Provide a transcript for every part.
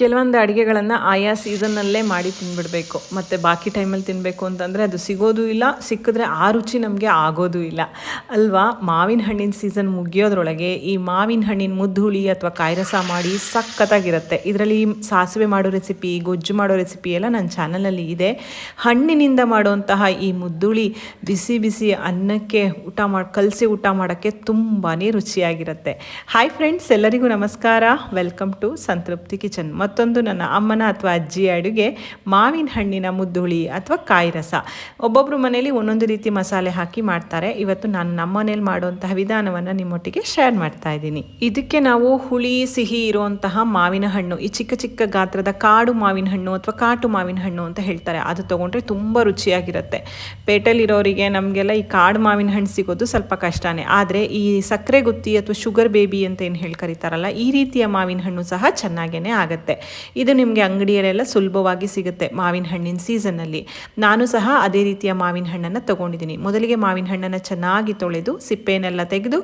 ಕೆಲವೊಂದು ಅಡುಗೆಗಳನ್ನು ಆಯಾ ಸೀಸನ್ನಲ್ಲೇ ಮಾಡಿ ತಿನ್ಬಿಡಬೇಕು. ಮತ್ತು ಬಾಕಿ ಟೈಮಲ್ಲಿ ತಿನ್ನಬೇಕು ಅಂತಂದರೆ ಅದು ಸಿಗೋದು ಇಲ್ಲ, ಸಿಕ್ಕಿದ್ರೆ ಆ ರುಚಿ ನಮಗೆ ಆಗೋದು ಇಲ್ಲ. ಅಲ್ವಾ? ಮಾವಿನ ಹಣ್ಣಿನ ಸೀಸನ್ ಮುಗಿಯೋದ್ರೊಳಗೆ ಈ ಮಾವಿನ ಹಣ್ಣಿನ ಮುದ್ದುಹುಳಿ ಅಥವಾ ಕಾಯಿರಸ ಮಾಡಿ ಸಖತ್ತಾಗಿರುತ್ತೆ. ಇದರಲ್ಲಿ ಸಾಸಿವೆ ಮಾಡೋ ರೆಸಿಪಿ, ಗೊಜ್ಜು ಮಾಡೋ ರೆಸಿಪಿ ಎಲ್ಲ ನನ್ನ ಚಾನಲಲ್ಲಿ ಇದೆ. ಹಣ್ಣಿನಿಂದ ಮಾಡುವಂತಹ ಈ ಮುದ್ದುಳಿ ಬಿಸಿ ಬಿಸಿ ಅನ್ನಕ್ಕೆ ಊಟ ಮಾಡಿ, ಕಲಸಿ ಊಟ ಮಾಡೋಕ್ಕೆ ತುಂಬಾ ರುಚಿಯಾಗಿರುತ್ತೆ. ಹಾಯ್ ಫ್ರೆಂಡ್ಸ್ ಎಲ್ಲರಿಗೂ ನಮಸ್ಕಾರ. Welcome to Santrupti kitchen. ಮತ್ತೊಂದು ನನ್ನ ಅಮ್ಮನ ಅಥವಾ ಅಜ್ಜಿ ಅಡುಗೆ, ಮಾವಿನ ಹಣ್ಣಿನ ಮುದ್ದುಳಿ ಅಥವಾ ಕಾಯಿ ರಸ. ಒಬ್ಬೊಬ್ಬರು ಮನೇಲಿ ಒಂದೊಂದು ರೀತಿ ಮಸಾಲೆ ಹಾಕಿ ಮಾಡ್ತಾರೆ. ಇವತ್ತು ನಾನು ನಮ್ಮ ಮನೇಲಿ ಮಾಡುವಂತಹ ವಿಧಾನವನ್ನು ನಿಮ್ಮೊಟ್ಟಿಗೆ ಶೇರ್ ಮಾಡ್ತಾ ಇದ್ದೀನಿ. ಇದಕ್ಕೆ ನಾವು ಹುಳಿ, ಸಿಹಿ ಇರುವಂತಹ ಮಾವಿನ ಹಣ್ಣು, ಈ ಚಿಕ್ಕ ಚಿಕ್ಕ ಗಾತ್ರದ ಕಾಡು ಮಾವಿನ ಹಣ್ಣು ಅಥವಾ ಕಾಟು ಮಾವಿನ ಹಣ್ಣು ಅಂತ ಹೇಳ್ತಾರೆ. ಅದು ತೊಗೊಂಡ್ರೆ ತುಂಬ ರುಚಿಯಾಗಿರುತ್ತೆ. ಪೇಟೆಲಿರೋರಿಗೆ ನಮಗೆಲ್ಲ ಈ ಕಾಡು ಮಾವಿನ ಹಣ್ಣು ಸಿಗೋದು ಸ್ವಲ್ಪ ಕಷ್ಟನೇ. ಆದರೆ ಈ ಸಕ್ಕರೆ ಗುತ್ತಿ ಅಥವಾ ಶುಗರ್ ಬೇಬಿ ಅಂತ ಏನು ಹೇಳಿ ಕರೀತಾರಲ್ಲ, ಈ ರೀತಿಯ ಮಾವಿನ ಹಣ್ಣು ಸಹ ಚೆನ್ನಾಗೇ ಆಗುತ್ತೆ. ಇದು ನಿಮಗೆ ಅಂಗಡಿಯಲ್ಲೆಲ್ಲ ಸುಲಭವಾಗಿ ಸಿಗುತ್ತೆ ಮಾವಿನ ಹಣ್ಣಿನ ಸೀಸನ್ನಲ್ಲಿ ನಾನು ಸಹ ಅದೇ ರೀತಿಯ ಮಾವಿನ ಹಣ್ಣನ್ನು ತೊಗೊಂಡಿದ್ದೀನಿ. ಮೊದಲಿಗೆ ಮಾವಿನ ಹಣ್ಣನ್ನು ಚೆನ್ನಾಗಿ ತೊಳೆದು, ಸಿಪ್ಪೆನೆಲ್ಲ ತೆಗೆದು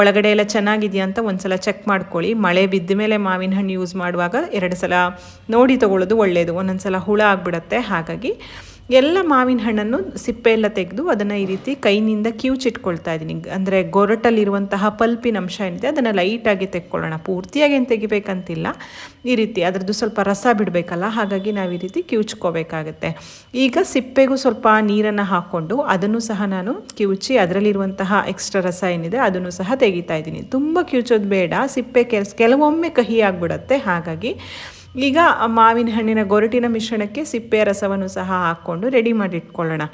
ಒಳಗಡೆ ಎಲ್ಲ ಚೆನ್ನಾಗಿದೆಯಾ ಅಂತ ಒಂದ್ಸಲ ಚೆಕ್ ಮಾಡ್ಕೊಳ್ಳಿ. ಮಳೆ ಬಿದ್ದ ಮೇಲೆ ಮಾವಿನ ಹಣ್ಣು ಯೂಸ್ ಮಾಡುವಾಗ ಎರಡು ಸಲ ನೋಡಿ ತೊಗೊಳ್ಳೋದು ಒಳ್ಳೆಯದು ಒಂದೊಂದು ಸಲ ಹುಳ ಆಗಿಬಿಡತ್ತೆ. ಹಾಗಾಗಿ ಎಲ್ಲ ಮಾವಿನ ಹಣ್ಣನ್ನು ಸಿಪ್ಪೆ ಎಲ್ಲ ತೆಗೆದು ಅದನ್ನು ಈ ರೀತಿ ಕೈನಿಂದ ಕಿವುಚಿಟ್ಕೊಳ್ತಾ ಇದ್ದೀನಿ. ಅಂದರೆ ಗೊರಟಲ್ಲಿರುವಂತಹ ಪಲ್ಪಿನ ಅಂಶ ಏನಿದೆ ಅದನ್ನು ಲೈಟಾಗಿ ತೆಕ್ಕೊಳ್ಳೋಣ. ಪೂರ್ತಿಯಾಗಿ ಏನು ತೆಗಿಬೇಕಂತಿಲ್ಲ. ಈ ರೀತಿ ಅದರದ್ದು ಸ್ವಲ್ಪ ರಸ ಬಿಡಬೇಕಲ್ಲ, ಹಾಗಾಗಿ ನಾವು ಈ ರೀತಿ ಕಿವುಚ್ಕೋಬೇಕಾಗತ್ತೆ. ಈಗ ಸಿಪ್ಪೆಗೂ ಸ್ವಲ್ಪ ನೀರನ್ನು ಹಾಕ್ಕೊಂಡು ಅದನ್ನು ಸಹ ನಾನು ಕಿವುಚಿ ಅದರಲ್ಲಿರುವಂತಹ ಎಕ್ಸ್ಟ್ರಾ ರಸ ಏನಿದೆ ಅದನ್ನು ಸಹ ತೆಗಿತಾ ಇದ್ದೀನಿ. ತುಂಬ ಕಿವುಚೋದು ಬೇಡ, ಸಿಪ್ಪೆ ಕೆಲಸ, ಕೆಲವೊಮ್ಮೆ ಕಹಿ ಹಾಗಾಗಿ ಈಗ ಮಾವಿನ ಹಣ್ಣಿನ ಗೊರಟಿನ ಮಿಶ್ರಣಕ್ಕೆ ಸಿಪ್ಪೆಯ ರಸವನ್ನು ಸಹ ಹಾಕ್ಕೊಂಡು ರೆಡಿ ಮಾಡಿ ಇಟ್ಕೊಳ್ಳೋಣ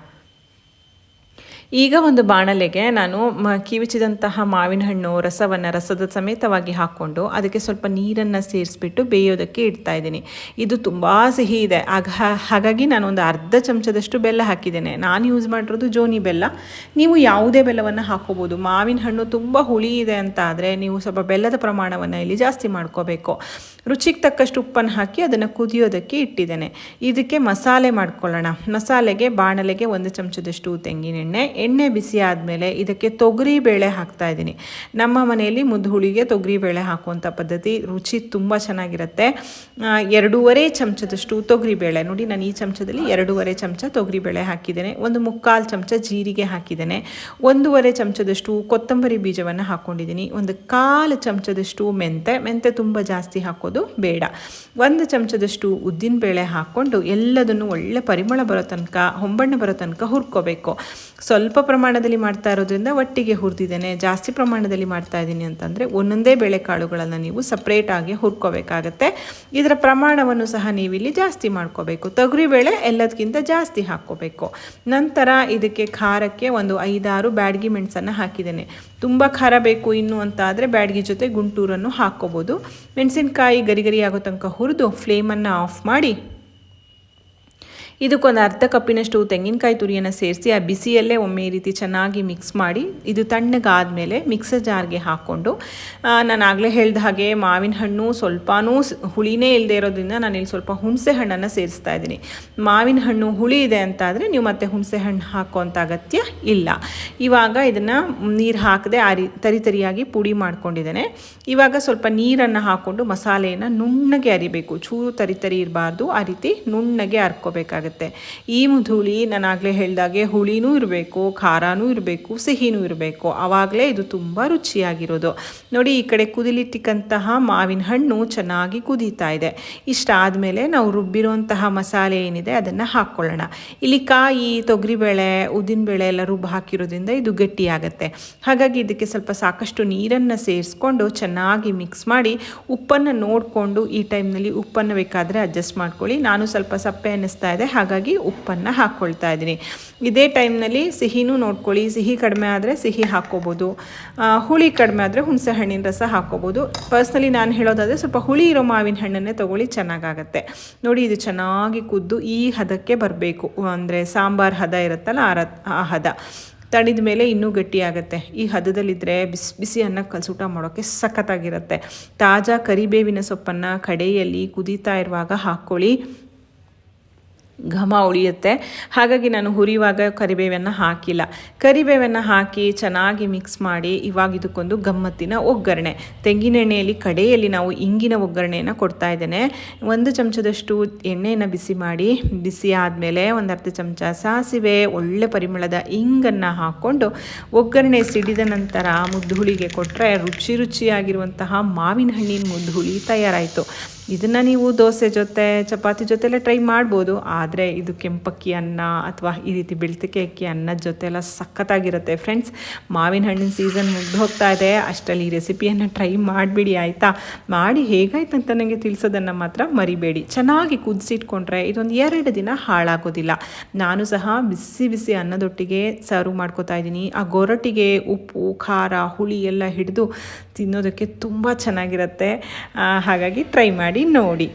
ಈಗ ಒಂದು ಬಾಣಲೆಗೆ ನಾನು ಮ, ಕಿವಿಚಿದಂತಹ ಮಾವಿನ ಹಣ್ಣು, ರಸವನ್ನು ರಸದ ಸಮೇತವಾಗಿ ಹಾಕ್ಕೊಂಡು ಅದಕ್ಕೆ ಸ್ವಲ್ಪ ನೀರನ್ನು ಸೇರಿಸ್ಬಿಟ್ಟು ಬೇಯೋದಕ್ಕೆ ಇಡ್ತಾ ಇದ್ದೀನಿ. ಇದು ತುಂಬ ಸಿಹಿ ಇದೆ. ಆಗ ಹಾಗಾಗಿ ನಾನು ಒಂದು ಅರ್ಧ ಚಮಚದಷ್ಟು ಬೆಲ್ಲ ಹಾಕಿದ್ದೇನೆ. ನಾನು ಯೂಸ್ ಮಾಡಿರೋದು ಜೋನಿ ಬೆಲ್ಲ. ನೀವು ಯಾವುದೇ ಬೆಲ್ಲವನ್ನು ಹಾಕೋಬೋದು. ಮಾವಿನ ಹಣ್ಣು ತುಂಬ ಹುಳಿ ಇದೆ ಅಂತ ಆದರೆ ನೀವು ಸ್ವಲ್ಪ ಬೆಲ್ಲದ ಪ್ರಮಾಣವನ್ನು ಇಲ್ಲಿ ಜಾಸ್ತಿ ಮಾಡ್ಕೋಬೇಕು. ರುಚಿಗೆ ತಕ್ಕಷ್ಟು ಉಪ್ಪನ್ನು ಹಾಕಿ ಅದನ್ನು ಕುದಿಯೋದಕ್ಕೆ ಇಟ್ಟಿದ್ದೇನೆ. ಇದಕ್ಕೆ ಮಸಾಲೆ ಮಾಡ್ಕೊಳ್ಳೋಣ. ಮಸಾಲೆಗೆ, ಬಾಣಲೆಗೆ ಒಂದು ಚಮಚದಷ್ಟು ತೆಂಗಿನೆಣ್ಣೆ ಎಣ್ಣೆ ಬಿಸಿ ಆದಮೇಲೆ ಇದಕ್ಕೆ ತೊಗರಿ ಬೇಳೆ ಹಾಕ್ತಾ ಇದ್ದೀನಿ. ನಮ್ಮ ಮನೆಯಲ್ಲಿ ಮುದ್ದುಹುಳಿಗೆ ತೊಗರಿ ಬೇಳೆ ಹಾಕುವಂಥ ಪದ್ಧತಿ ರುಚಿ ತುಂಬ ಚೆನ್ನಾಗಿರುತ್ತೆ. ಎರಡೂವರೆ ಚಮಚದಷ್ಟು ತೊಗರಿ ಬೇಳೆ. ನೋಡಿ, ನಾನು ಈ ಚಮಚದಲ್ಲಿ ಎರಡೂವರೆ ಚಮಚ ತೊಗರಿ ಬೇಳೆ ಹಾಕಿದ್ದೇನೆ. ಒಂದು ಮುಕ್ಕಾಲು ಚಮಚ ಜೀರಿಗೆ ಹಾಕಿದ್ದೇನೆ. ಒಂದೂವರೆ ಚಮಚದಷ್ಟು ಕೊತ್ತಂಬರಿ ಬೀಜವನ್ನು ಹಾಕ್ಕೊಂಡಿದ್ದೀನಿ ಒಂದು ಕಾಲು ಚಮಚದಷ್ಟು ಮೆಂತೆ. ಮೆಂತೆ ತುಂಬ ಜಾಸ್ತಿ ಹಾಕೋದು ಬೇಡ. ಒಂದು ಚಮಚದಷ್ಟು ಉದ್ದಿನ ಬೇಳೆ ಹಾಕ್ಕೊಂಡು ಎಲ್ಲದನ್ನು ಒಳ್ಳೆ ಪರಿಮಳ ಬರೋ ತನಕ, ಹೊಂಬಣ್ಣ ಬರೋ ತನಕ ಹುರ್ಕೋಬೇಕು. ಸ್ವಲ್ಪ ಪ್ರಮಾಣದಲ್ಲಿ ಮಾಡ್ತಾ ಇರೋದ್ರಿಂದ ಒಟ್ಟಿಗೆ ಹುರಿದಿದ್ದೇನೆ. ಜಾಸ್ತಿ ಪ್ರಮಾಣದಲ್ಲಿ ಮಾಡ್ತಾ ಇದ್ದೀನಿ ಅಂತಂದರೆ ಒಂದೊಂದೇ ಬೇಳೆಕಾಳುಗಳನ್ನು ನೀವು ಸಪ್ರೇಟಾಗಿ ಹುರ್ಕೋಬೇಕಾಗತ್ತೆ. ಇದರ ಪ್ರಮಾಣವನ್ನು ಸಹ ನೀವಿಲ್ಲಿ ಜಾಸ್ತಿ ಮಾಡ್ಕೋಬೇಕು. ತೊಗರಿಬೇಳೆ ಎಲ್ಲದಕ್ಕಿಂತ ಜಾಸ್ತಿ ಹಾಕ್ಕೋಬೇಕು. ನಂತರ ಇದಕ್ಕೆ ಖಾರಕ್ಕೆ ಒಂದು ಐದಾರು ಬ್ಯಾಡ್ಗಿ ಮೆಣಸನ್ನು ಹಾಕಿದ್ದೇನೆ. ತುಂಬ ಖಾರ ಬೇಕು ಇನ್ನು ಅಂತ ಆದರೆ ಬ್ಯಾಡ್ಗಿ ಜೊತೆ ಗುಂಟೂರನ್ನು ಹಾಕ್ಕೋಬೋದು. ಮೆಣಸಿನಕಾಯಿ ಗರಿ ಗರಿ ಆಗೋ ತನಕ ಹುರಿದು ಫ್ಲೇಮನ್ನು ಆಫ್ ಮಾಡಿ ಇದಕ್ಕೊಂದು ಅರ್ಧ ಕಪ್ಪಿನಷ್ಟು ತೆಂಗಿನಕಾಯಿ ತುರಿಯನ್ನು ಸೇರಿಸಿ ಆ ಬಿಸಿಯಲ್ಲೇ ಒಮ್ಮೆ ಈ ರೀತಿ ಚೆನ್ನಾಗಿ ಮಿಕ್ಸ್ ಮಾಡಿ ಇದು ತಣ್ಣಗಾದಮೇಲೆ ಮಿಕ್ಸರ್ ಜಾರ್ಗೆ ಹಾಕ್ಕೊಂಡು ನಾನು ಆಗಲೇ ಹೇಳ್ದ ಹಾಗೆ ಮಾವಿನ ಹಣ್ಣು ಸ್ವಲ್ಪನೂ ಹುಳಿನೇ ಇಲ್ಲದೆ ಇರೋದ್ರಿಂದ ನಾನು ಇಲ್ಲಿ ಸ್ವಲ್ಪ ಹುಣಸೆ ಹಣ್ಣನ್ನು ಸೇರಿಸ್ತಾ ಇದ್ದೀನಿ. ಮಾವಿನ ಹಣ್ಣು ಹುಳಿ ಇದೆ ಅಂತ ಆದರೆ ನೀವು ಮತ್ತೆ ಹುಣಸೆ ಹಣ್ಣು ಹಾಕುವಂಥ ಅಗತ್ಯ ಇಲ್ಲ. ಇವಾಗ ಇದನ್ನು ನೀರು ಹಾಕದೆ ಆ ರೀ, ತರಿ ತರಿಯಾಗಿ ಪುಡಿ ಮಾಡ್ಕೊಂಡಿದ್ದೇನೆ. ಇವಾಗ ಸ್ವಲ್ಪ ನೀರನ್ನು ಹಾಕ್ಕೊಂಡು ಮಸಾಲೆಯನ್ನು ನುಣ್ಣಗೆ ಅರಿಬೇಕು. ಚೂರು ತರಿ ತರಿ ಇರಬಾರ್ದು. ಆ ರೀತಿ ನುಣ್ಣಗೆ ಹರ್ಕೋಬೇಕಾಗುತ್ತೆ ಈ ಮುಧುಳಿ ನಾನು ಆಗಲೇ ಹೇಳ್ದಾಗೆ ಹುಳಿನೂ ಇರಬೇಕು, ಖಾರನೂ ಇರಬೇಕು, ಸಿಹಿನೂ ಇರಬೇಕು. ಆವಾಗಲೇ ಇದು ತುಂಬ ರುಚಿಯಾಗಿರೋದು. ನೋಡಿ, ಈ ಕಡೆ ಕುದಿಲಿಟ್ಟಿಕ್ಕಂತಹ ಮಾವಿನ ಹಣ್ಣು ಚೆನ್ನಾಗಿ ಕುದೀತಾ ಇದೆ. ಇಷ್ಟಾದಮೇಲೆ ನಾವು ರುಬ್ಬಿರುವಂತಹ ಮಸಾಲೆ ಏನಿದೆ ಅದನ್ನು ಹಾಕ್ಕೊಳ್ಳೋಣ. ಇಲ್ಲಿ ಕಾಯಿ, ತೊಗರಿಬೇಳೆ, ಉದ್ದಿನಬೇಳೆ ಎಲ್ಲ ರುಬ್ಬು ಹಾಕಿರೋದ್ರಿಂದ ಇದು ಗಟ್ಟಿಯಾಗುತ್ತೆ. ಹಾಗಾಗಿ ಇದಕ್ಕೆ ಸ್ವಲ್ಪ ಸಾಕಷ್ಟು ನೀರನ್ನು ಸೇರಿಸ್ಕೊಂಡು ಚೆನ್ನಾಗಿ ಮಿಕ್ಸ್ ಮಾಡಿ ಉಪ್ಪನ್ನು ನೋಡಿಕೊಂಡು ಈ ಟೈಮ್ನಲ್ಲಿ ಉಪ್ಪನ್ನು ಬೇಕಾದರೆ ಅಡ್ಜಸ್ಟ್ ಮಾಡ್ಕೊಳ್ಳಿ. ನಾನು ಸ್ವಲ್ಪ ಸಪ್ಪೆ ಅನ್ನಿಸ್ತಾ ಇದೆ ಹಾಗಾಗಿ ಉಪ್ಪನ್ನು ಹಾಕ್ಕೊಳ್ತಾ ಇದ್ದೀನಿ. ಇದೇ ಟೈಮ್ನಲ್ಲಿ ಸಿಹಿನೂ ನೋಡ್ಕೊಳ್ಳಿ. ಸಿಹಿ ಕಡಿಮೆ ಆದರೆ ಸಿಹಿ ಹಾಕ್ಕೋಬೋದು. ಹುಳಿ ಕಡಿಮೆ ಆದರೆ ಹುಣಸೆ ಹಣ್ಣಿನ ರಸ ಹಾಕ್ಕೋಬೋದು. ಪರ್ಸ್ನಲಿ ನಾನು ಹೇಳೋದಾದರೆ ಸ್ವಲ್ಪ ಹುಳಿ ಇರೋ ಮಾವಿನ ಹಣ್ಣನ್ನೇ ತೊಗೊಳ್ಳಿ, ಚೆನ್ನಾಗಾಗತ್ತೆ. ನೋಡಿ, ಇದು ಚೆನ್ನಾಗಿ ಕುದ್ದು ಈ ಹದಕ್ಕೆ ಬರಬೇಕು. ಅಂದರೆ ಸಾಂಬಾರು ಹದ ಇರುತ್ತಲ್ಲ, ಆ ಆ ಹದ. ತಣಿದ ಮೇಲೆ ಇನ್ನೂ ಗಟ್ಟಿಯಾಗುತ್ತೆ. ಈ ಹದದಲ್ಲಿದ್ದರೆ ಬಿಸಿ ಬಿಸಿ ಅನ್ನ ಕಲಸೂಟ ಮಾಡೋಕ್ಕೆ ಸಖತ್ತಾಗಿರುತ್ತೆ. ತಾಜಾ ಕರಿಬೇವಿನ ಸೊಪ್ಪನ್ನು ಕಡೆಯಲ್ಲಿ ಕುದೀತಾ ಇರುವಾಗ ಹಾಕ್ಕೊಳ್ಳಿ. ಘಮ ಉಳಿಯುತ್ತೆ. ಹಾಗಾಗಿ ನಾನು ಹುರಿಯುವಾಗ ಕರಿಬೇವನ್ನು ಹಾಕಿಲ್ಲ. ಕರಿಬೇವನ್ನು ಹಾಕಿ ಚೆನ್ನಾಗಿ ಮಿಕ್ಸ್ ಮಾಡಿ ಇವಾಗ ಇದಕ್ಕೊಂದು ಗಮ್ಮತ್ತಿನ ಒಗ್ಗರಣೆ. ತೆಂಗಿನೆಣ್ಣೆಯಲ್ಲಿ ಕಡೆಯಲ್ಲಿ ನಾವು ಇಂಗಿನ ಒಗ್ಗರಣೆಯನ್ನು ಕೊಡ್ತಾ ಇದ್ದೇನೆ. ಒಂದು ಚಮಚದಷ್ಟು ಎಣ್ಣೆಯನ್ನು ಬಿಸಿ ಮಾಡಿ, ಬಿಸಿ ಆದಮೇಲೆ ಒಂದು ಅರ್ಧ ಚಮಚ ಸಾಸಿವೆ, ಒಳ್ಳೆ ಪರಿಮಳದ ಇಂಗನ್ನು ಹಾಕ್ಕೊಂಡು ಒಗ್ಗರಣೆ ಸಿಡಿದ ನಂತರ ಮುದ್ದುಹುಳಿಗೆ ಕೊಟ್ಟರೆ ರುಚಿ ರುಚಿಯಾಗಿರುವಂತಹ ಮಾವಿನ ಹಣ್ಣಿನ ಮುದ್ದುಹುಳಿ ತಯಾರಾಯಿತು. ಇದನ್ನು ನೀವು ದೋಸೆ ಜೊತೆ, ಚಪಾತಿ ಜೊತೆಲ್ಲ ಟ್ರೈ ಮಾಡ್ಬೋದು. ಆದರೆ ಇದು ಕೆಂಪಕ್ಕಿ ಅನ್ನ ಅಥವಾ ಈ ರೀತಿ ಬೆಳ್ತಿಕೆ ಅಕ್ಕಿ ಅನ್ನದ ಜೊತೆ ಎಲ್ಲ ಸಖತ್ತಾಗಿರುತ್ತೆ. ಫ್ರೆಂಡ್ಸ್ ಮಾವಿನ ಹಣ್ಣಿನ ಸೀಸನ್ ಮುಗ್ದು ಹೋಗ್ತಾ ಇದೆ. ಅಷ್ಟರಲ್ಲಿ ಈ ರೆಸಿಪಿಯನ್ನು ಟ್ರೈ ಮಾಡಿಬಿಡಿ, ಆಯಿತಾ? ಮಾಡಿ ಹೇಗಾಯ್ತು ಅಂತ ನನಗೆ ತಿಳಿಸೋದನ್ನು ಮಾತ್ರ ಮರಿಬೇಡಿ. ಚೆನ್ನಾಗಿ ಕುದಿಸಿಟ್ಕೊಂಡ್ರೆ ಇದೊಂದು ಎರಡು ದಿನ ಹಾಳಾಗೋದಿಲ್ಲ. ನಾನು ಸಹ ಬಿಸಿ ಬಿಸಿ ಅನ್ನದೊಟ್ಟಿಗೆ ಸರ್ವ್ ಮಾಡ್ಕೋತಾ ಇದ್ದೀನಿ. ಆ ಗೊರಟಿಗೆ ಉಪ್ಪು, ಖಾರ, ಹುಳಿ ಎಲ್ಲ ಹಿಡಿದು ತಿನ್ನೋದಕ್ಕೆ ತುಂಬ ಚೆನ್ನಾಗಿರುತ್ತೆ. ಹಾಗಾಗಿ ಟ್ರೈ ಮಾಡಿ ನೋಡಿ.